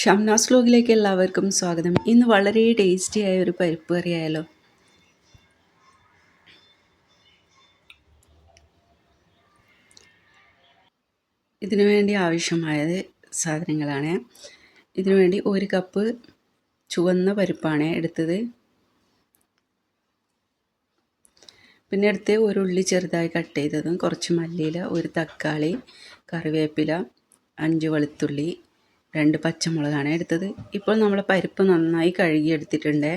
ഷംനാസ് വ്ലോഗിലേക്ക് എല്ലാവർക്കും സ്വാഗതം. ഇന്ന് വളരെ ടേസ്റ്റി ആയ ഒരു പരിപ്പ് കറി ആയാലോ ഇതിനു വേണ്ടി ആവശ്യമായത് സാധനങ്ങളാണ്. ഇതിനു വേണ്ടി ഒരു കപ്പ് ചുവന്ന പരിപ്പാണ് എടുത്തത്. പിന്നെ എടുത്ത് ഒരു ഉള്ളി ചെറുതായി കട്ട് ചെയ്തതും കുറച്ച് മല്ലിയില ഒരു തക്കാളി കറിവേപ്പില അഞ്ച് വെളുത്തുള്ളി രണ്ട് പച്ചമുളകാണ് എടുത്തത്. ഇപ്പോൾ നമ്മൾ പരിപ്പ് നന്നായി കഴുകി എടുത്തിട്ടുണ്ട്.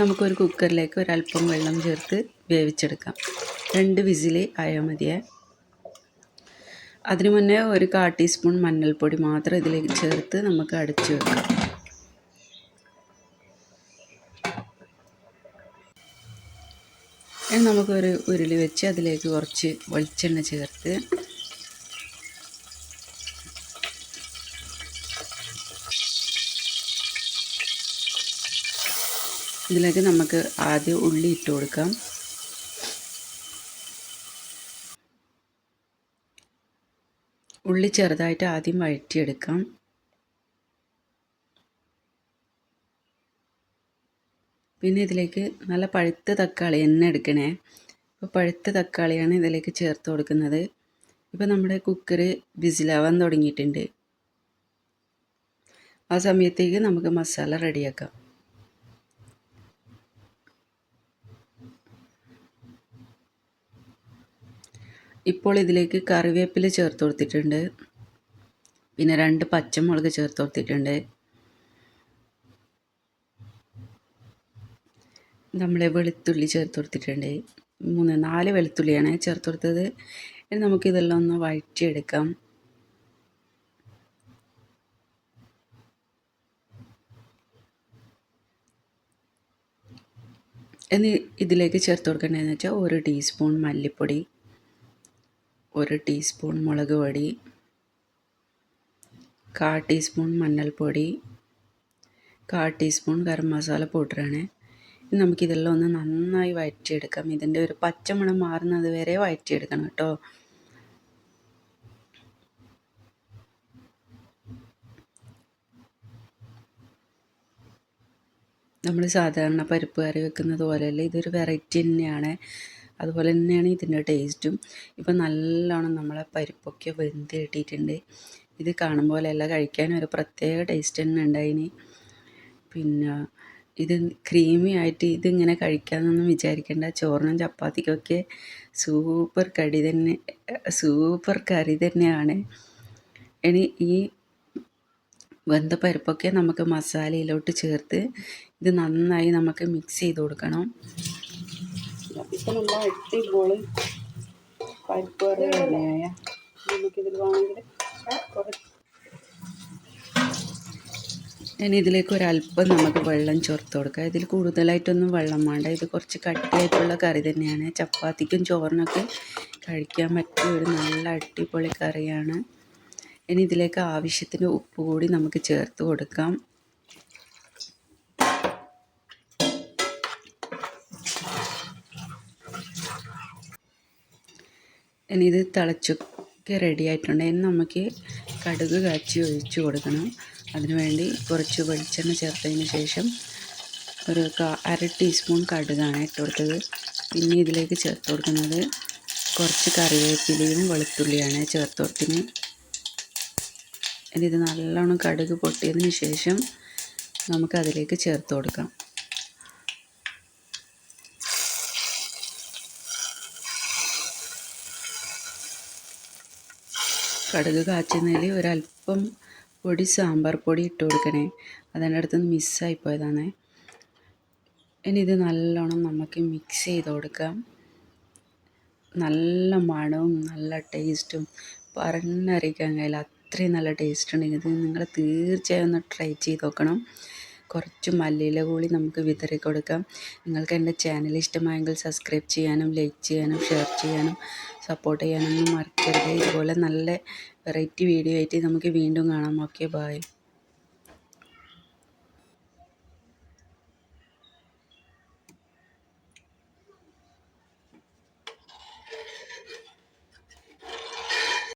നമുക്കൊരു കുക്കറിലേക്ക് ഒരല്പം വെള്ളം ചേർത്ത് വേവിച്ചെടുക്കാം. രണ്ട് വിസിൽ ആയാൽ മതിയേ. അതിനു മുന്നേ ഒരു കാ ടീസ്പൂൺ മഞ്ഞൾപ്പൊടി മാത്രം ഇതിലേക്ക് ചേർത്ത് നമുക്ക് അടച്ചു വെക്കാം. നമുക്കൊരു ഉരുളി വെച്ച് അതിലേക്ക് കുറച്ച് വെളിച്ചെണ്ണ ചേർത്ത് ഇതിലേക്ക് നമുക്ക് ആദ്യം ഉള്ളി ഇട്ട് കൊടുക്കാം. ഉള്ളി ചെറുതായിട്ട് ആദ്യം വഴറ്റിയെടുക്കാം. പിന്നെ ഇതിലേക്ക് നല്ല പഴുത്ത തക്കാളി എണ്ണ എടുക്കണേ. ഇപ്പോൾ പഴുത്ത തക്കാളിയാണ് ഇതിലേക്ക് ചേർത്ത് കൊടുക്കുന്നത്. ഇപ്പോൾ നമ്മുടെ കുക്കർ വിസിലാവാൻ തുടങ്ങിയിട്ടുണ്ട്. ആ സമയത്തേക്ക് നമുക്ക് മസാല റെഡിയാക്കാം. ഇപ്പോൾ ഇതിലേക്ക് കറിവേപ്പില ചേർത്ത് കൊടുത്തിട്ടുണ്ട്. പിന്നെ രണ്ട് പച്ചമുളക് ചേർത്ത് കൊടുത്തിട്ടുണ്ട്. നമ്മളെ വെളുത്തുള്ളി ചേർത്ത് കൊടുത്തിട്ടുണ്ട്. മൂന്ന് നാല് വെളുത്തുള്ളിയാണ് ചേർത്ത് കൊടുത്തത്. ഇനി നമുക്കിതെല്ലാം ഒന്ന് വഴറ്റിയെടുക്കാം. ഇനി ഇതിലേക്ക് ചേർത്ത് കൊടുക്കേണ്ടതെന്ന് വെച്ചാൽ ഒരു ടീസ്പൂൺ മല്ലിപ്പൊടി. ഒരു ടീസ്പൂൺ മുളക് പൊടി കാ ടീസ്പൂൺ മഞ്ഞൾപ്പൊടി കാ ടീസ്പൂൺ ഗരം മസാല പൗഡറാണ്. നമുക്കിതെല്ലാം ഒന്ന് നന്നായി വഴറ്റിയെടുക്കാം ഇതിന്റെ ഒരു പച്ചമണം മാറുന്നത് വരെ വഴറ്റിയെടുക്കണം കേട്ടോ. നമ്മൾ സാധാരണ പരിപ്പ് കറി വെക്കുന്നത് പോലെയല്ല ഇതൊരു വെറൈറ്റി തന്നെയാണ്. അതുപോലെ തന്നെയാണ് ഇതിന്റെ ടേസ്റ്റും. ഇപ്പം നല്ലോണം നമ്മളെ പരിപ്പൊക്കെ വെന്ത് കിട്ടിയിട്ടുണ്ട്. ഇത് കാണുമ്പോലെയല്ല കഴിക്കാൻ ഒരു പ്രത്യേക ടേസ്റ്റ് തന്നെ ഉണ്ടായിന്. പിന്നെ ഇത് ക്രീമി ആയിട്ട് ഇതിങ്ങനെ കഴിക്കാമെന്നൊന്നും വിചാരിക്കേണ്ട. ചോറിനും ചപ്പാത്തിക്കൊക്കെ സൂപ്പർ കടി തന്നെ സൂപ്പർ കറി തന്നെയാണ്. ഇനി ഈ വെന്ത പരിപ്പൊക്കെ നമുക്ക് മസാലയിലോട്ട് ചേർത്ത് ഇത് നന്നായി നമുക്ക് മിക്സ് ചെയ്ത് കൊടുക്കണം. നല്ല അടിപൊളി പരിപ്പ് കറി തന്നെയായ നമുക്കിതിൽ വേണമെങ്കിൽ ഞാൻ ഇതിലേക്ക് ഒരല്പം നമുക്ക് വെള്ളം ചേർത്ത് കൊടുക്കാം. ഇതിൽ കൂടുതലായിട്ടൊന്നും വെള്ളം വേണ്ട. ഇത് കുറച്ച് കട്ടിയായിട്ടുള്ള കറി തന്നെയാണ്. ചപ്പാത്തിക്കും ചോറിനൊക്കെ കഴിക്കാൻ പറ്റിയ ഒരു നല്ല അടിപൊളി കറിയാണ്. ഇനി ഇതിലേക്ക് ആവശ്യത്തിന് ഉപ്പ് കൂടി നമുക്ക് ചേർത്ത് കൊടുക്കാം. ഇനി ഇത് തിളച്ചൊക്കെ റെഡി ആയിട്ടുണ്ട്. ഇനി നമുക്ക് കടുക് കാച്ചി ഒഴിച്ചു കൊടുക്കണം. അതിനുവേണ്ടി കുറച്ച് വെളിച്ചെണ്ണ ചേർത്തതിന് ശേഷം ഒരു അര ടീസ്പൂൺ കടുകാണ് ഇട്ട് കൊടുത്തത്. പിന്നെ ഇതിലേക്ക് ചേർത്ത് കൊടുക്കുന്നത് കുറച്ച് കറിവേപ്പിലയും വെളുത്തുള്ളിയാണ് ചേർത്ത് കൊടുത്തിന് ഇനി ഇത് നല്ലോണം കടുക് പൊട്ടിയതിന് ശേഷം നമുക്കതിലേക്ക് ചേർത്ത് കൊടുക്കാം. കടുക് കാച്ചുന്നതിൽ ഒരല്പം പൊടി സാമ്പാർ പൊടി ഇട്ട് കൊടുക്കണേ. അതെന്റെ അടുത്ത് മിസ്സായി പോയതാണ്. ഇനി ഇത് നല്ലോണം നമുക്ക് മിക്സ് ചെയ്ത് കൊടുക്കാം. നല്ല മണവും നല്ല ടേസ്റ്റും പറഞ്ഞറിയിക്കാൻ കഴിയില്ല. അത്രയും നല്ല ടേസ്റ്റ് ഉണ്ട് ഇത് നിങ്ങൾ തീർച്ചയായും ഒന്ന് ട്രൈ ചെയ്ത് നോക്കണം. കുറച്ച് മല്ലിയില കൂടി നമുക്ക് വിതറി കൊടുക്കാം. നിങ്ങൾക്ക് എന്റെ ചാനൽ ഇഷ്ടമായെങ്കിൽ സബ്സ്ക്രൈബ് ചെയ്യാനും ലൈക്ക് ചെയ്യാനും ഷെയർ ചെയ്യാനും സപ്പോർട്ട് ചെയ്യാനൊന്നും മറക്കരുത്. ഇതുപോലെ നല്ല വെറൈറ്റി വീഡിയോ ആയിട്ട് നമുക്ക് വീണ്ടും കാണാം. Okay bye